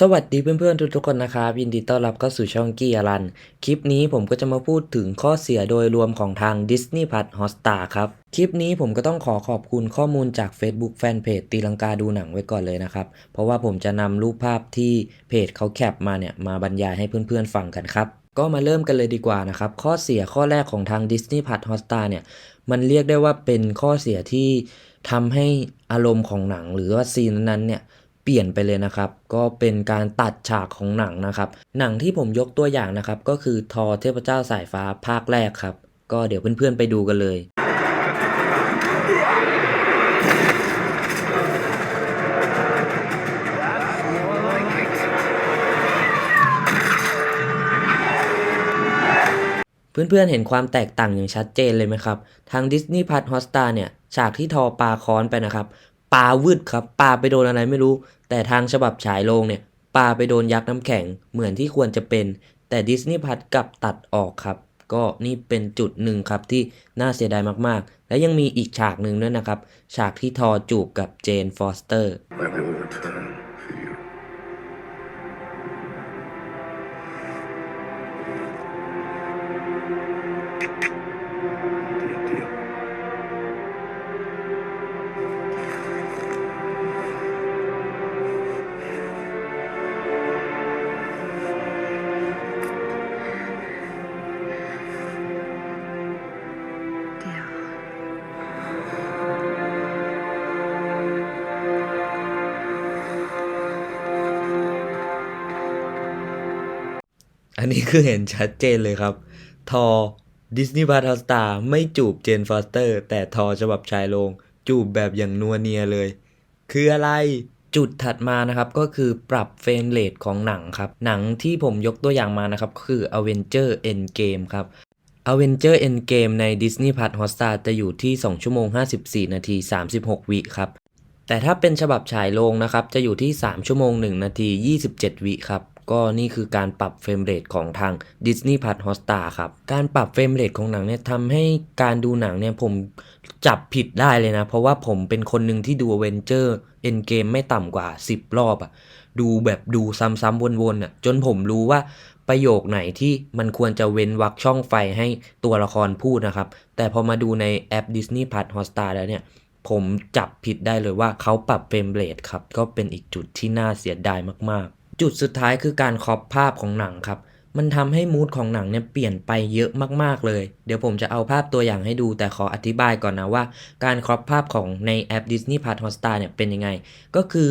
สวัสดีเพื่อนๆทุกๆคนนะครับยินดีต้อนรับเข้าสู่ช่องกี้อรัน คลิปนี้ผมก็จะมาพูดถึงข้อเสียโดยรวมของทาง Disney Plus Hotstar ครับ คลิปนี้ผมก็ต้องขอขอบคุณข้อมูลจาก Facebook Fanpage ตีลังกาดูหนังไว้ก่อนเลยนะครับ เพราะว่าผมจะนำรูปภาพที่เพจเขาแคปมาเนี่ย มาบรรยายให้เพื่อนๆฟังกันครับ ก็มาเริ่มกันเลยดีกว่านะครับ ข้อเสียข้อแรกของทาง Disney Plus Hotstar เนี่ยมันเรียกได้ว่าเป็นข้อเสียที่ทำให้อารมณ์ของหนังหรือว่าซีนนั้นๆเนี่ย เปลี่ยนไปเลยนะครับ ก็เป็นการตัดฉากของหนังนะครับ หนังที่ผมยกตัวอย่างนะครับ ก็คือทอเทพเจ้าสายฟ้าภาคแรกครับ ก็เดี๋ยวเพื่อนๆไปดูกันเลยเพื่อนๆเห็นความแตกต่างอย่างชัดเจนเลยไหมครับ ทาง Disney Plus Hotstar เนี่ย ฉากที่ทอปลาค้อนไปนะครับ ปลาวืดครับ ปลาไปโดนอะไรไม่รู้ แต่ทางฉบับฉายโรงเนี่ยปลาไปโดนยักษ์น้ำแข็งเหมือนที่ควรจะเป็น แต่ Disney Plus กลับตัดออกครับ ก็นี่เป็นจุดหนึ่งครับที่น่าเสียดายมากๆ และยังมีอีกฉากหนึ่งด้วยนะครับ ฉากที่ทอจูบกับเจนฟอสเตอร์ you. นนี้คือเห็นชัดเจนเลยครับ ทอดิสนีย์พาร์ทสตาไม่จูบเจนฟอสเตอร์ แต่ทอฉบับชายโรงจูบแบบอย่างนัวเนียเลย คืออะไรจุดถัดมานะครับก็คือปรับเฟรมเรทของหนังครับ หนังที่ผมยกตัวอย่างมานะครับ คือ Avenger Endgame ครับ Avenger Endgame ใน Disney Plus Hotstar จะอยู่ที่ 2 ชั่วโมง 54 นาที 36 วิครับ แต่ถ้าเป็นฉบับฉายโรงนะครับ จะอยู่ที่ 3 ชั่วโมง 1 นาที 27 วิครับ ก็นี่คือการปรับเฟรมเรทของทาง Disney Plus Hotstar ครับ การปรับเฟรมเรทของหนังเนี่ยทำให้การดูหนังเนี่ยผมจับผิดได้เลยนะ เพราะว่าผมเป็นคนหนึ่งที่ดู Avenger Endgame ไม่ต่ำกว่า 10 รอบอะดูแบบดูซ้ำๆวนๆอะจนผมรู้ว่าประโยคไหนที่มันควรจะเว้นวรรคช่องไฟให้ตัวละครพูดนะครับ แต่พอมาดูในแอป Disney Plus Hotstar แล้วเนี่ย ผมจับผิดได้เลยว่าเขาปรับเฟรมเรทครับ ก็เป็นอีกจุดที่น่าเสียดายมากๆ จุดสุดท้ายคือการครอปภาพของหนังครับ มันทำให้มูดของหนังเนี่ยเปลี่ยนไปเยอะมากๆเลย เดี๋ยวผมจะเอาภาพตัวอย่างให้ดู แต่ขออธิบายก่อนนะว่า การครอปภาพของในแอป Disney Plus Hotstar เนี่ยเป็นยังไง ก็คือ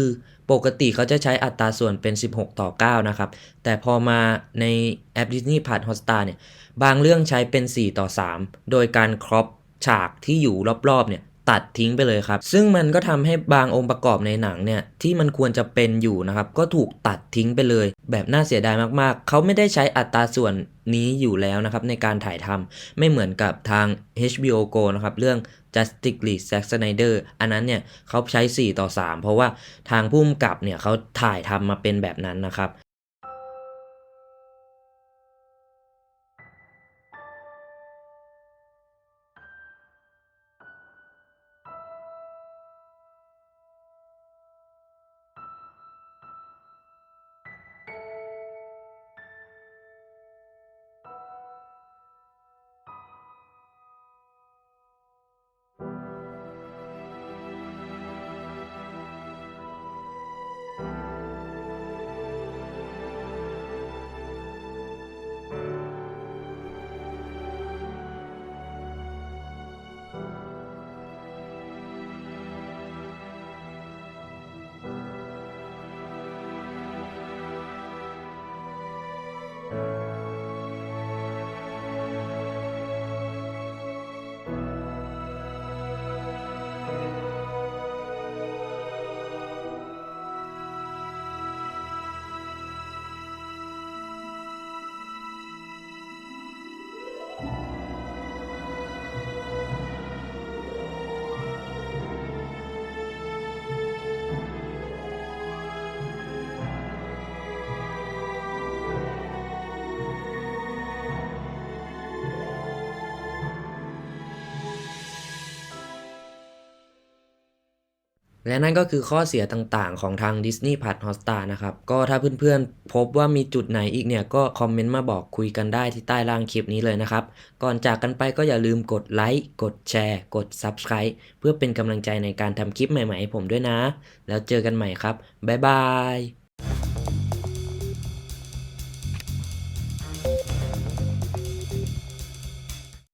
ปกติเขาจะใช้อัตราส่วนเป็น 16 ต่อ 9 นะครับ แต่พอมาในแอป Disney Plus Hotstar เนี่ย บางเรื่องใช้เป็น 4 ต่อ 3 โดยการครอปฉากที่อยู่รอบๆเนี่ย ตัดทิ้งไปเลยครับ ซึ่งมันก็ทำให้บางองค์ประกอบในหนังเนี่ยที่มันควรจะเป็นอยู่นะครับ ก็ถูกตัดทิ้งไปเลย แบบน่าเสียดายมากๆ เขาไม่ได้ใช้อัตราส่วนนี้อยู่แล้วนะครับ ในการถ่ายทำไม่เหมือนกับทาง HBO Go นะครับ เรื่อง Justice League Zack Snyder อันนั้นเนี่ยเขาใช้ 4 ต่อ 3 เพราะว่าทางผู้กำกับเนี่ยเขาถ่ายทำมาเป็นแบบนั้นนะครับ และนั่นก็คือข้อเสียต่างๆ ของทาง Disney Plus Hotstar นะครับ ก็ถ้าเพื่อนๆ พบว่ามีจุดไหนอีกเนี่ย ก็คอมเมนต์มาบอกคุยกันได้ที่ใต้ล่างคลิปนี้เลยนะครับ ก่อนจากกันไปก็อย่าลืมกดไลค์กดแชร์กด Subscribe เพื่อเป็นกำลังใจในการทำคลิปใหม่ๆให้ผมด้วยนะ แล้วเจอกันใหม่ครับ บ๊ายบาย